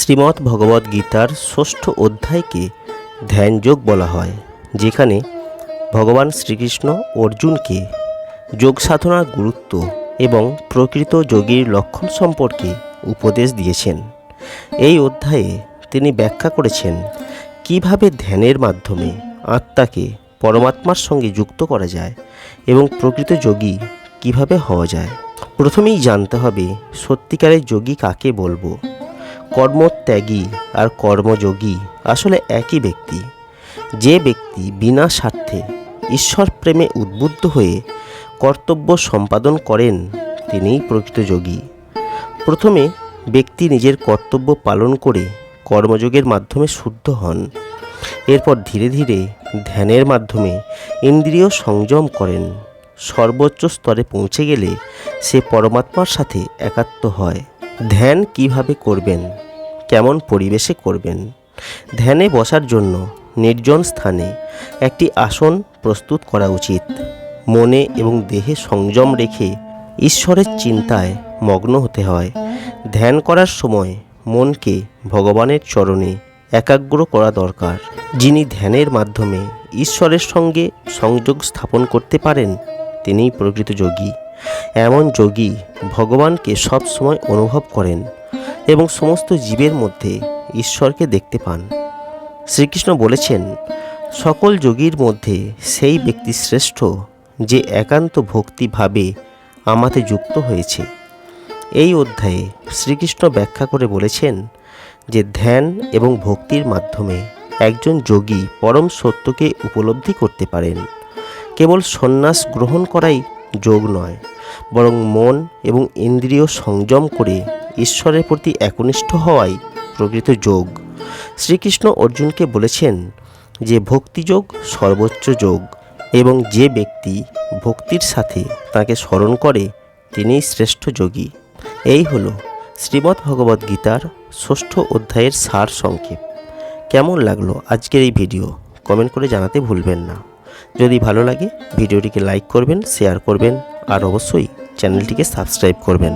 শ্রীমদ্ ভগবদ্ গীতার ষষ্ঠ অধ্যায়কে ধ্যানযোগ বলা হয়, যেখানে ভগবান শ্রীকৃষ্ণ অর্জুনকে যোগ সাধনার গুরুত্ব এবং প্রকৃত যোগীর লক্ষণ সম্পর্কে উপদেশ দিয়েছেন। এই অধ্যায়ে তিনি ব্যাখ্যা করেছেন, কীভাবে ধ্যানের মাধ্যমে আত্মাকে পরমাত্মার সঙ্গে যুক্ত করা যায় এবং প্রকৃত যোগী কীভাবে হওয়া যায়। প্রথমেই জানতে হবে সত্যিকারের যোগী কাকে বলব। কর্মত্যাগী আর কর্মযোগী আসলে একই ব্যক্তি। যে ব্যক্তি বিনা স্বার্থে ঈশ্বর প্রেমে উদ্বুদ্ধ হয়ে কর্তব্য সম্পাদন করেন, তিনিই প্রকৃত যোগী। প্রথমে ব্যক্তি নিজের কর্তব্য পালন করে কর্মযোগের মাধ্যমে শুদ্ধ হন। এরপর ধীরে ধীরে ধ্যানের মাধ্যমে ইন্দ্রিয় সংযম করেন। সর্বোচ্চ স্তরে পৌঁছে গেলে সে পরমাত্মার সাথে একাত্ম হয়। ধ্যান কীভাবে করবেন? কেমন পরিবেশে করবেন? ধ্যানে বসার জন্য নির্জন স্থানে একটি আসন প্রস্তুত করা উচিত। মনে এবং দেহে সংযম রেখে ঈশ্বরের চিন্তায় মগ্ন হতে হয়। ধ্যান করার সময় মনকে ভগবানের চরণে একাগ্র করা দরকার। যিনি ধ্যানের মাধ্যমে ঈশ্বরের সঙ্গে সংযোগ স্থাপন করতে পারেন, তিনিই প্রকৃত যোগী। এমন যোগী ভগবানকে সব সময় অনুভব করেন এবং সমস্ত জীবের মধ্যে ঈশ্বরকে দেখতে পান। শ্রীকৃষ্ণ বলেছেন, সকল যোগীর মধ্যে সেই ব্যক্তি শ্রেষ্ঠ যে একান্ত ভক্তিভাবে আমাতে যুক্ত হয়েছে। এই অধ্যায়ে শ্রীকৃষ্ণ ব্যাখ্যা করে বলেছেন যে, ধ্যান এবং ভক্তির মাধ্যমে একজন যোগী পরম সত্যকে উপলব্ধি করতে পারেন। কেবল সন্ন্যাস গ্রহণ করাই যোগ নয়, বরং মন এবং ইন্দ্রিয় সংযম করে ঈশ্বরের প্রতি একনিষ্ঠ হওয়াই প্রকৃত যোগ। শ্রীকৃষ্ণ অর্জুনকে বলেছেন যে, ভক্তিযোগ সর্বোচ্চ যোগ, এবং যে ব্যক্তি ভক্তির সাথে তাকে স্মরণ করে, তিনিই শ্রেষ্ঠ যোগী। এই হলো শ্রীমদ্ ভগবদ্ গীতার ষষ্ঠ অধ্যায়ের সার সংক্ষেপ কেমন লাগল আজকের এই ভিডিও? কমেন্ট করে জানাতে ভুলবেন না। যদি ভালো লাগে ভিডিওটিকে লাইক করবেন শেয়ার করবেন আর অবশ্যই চ্যানেলটিকে সাবস্ক্রাইব করবেন।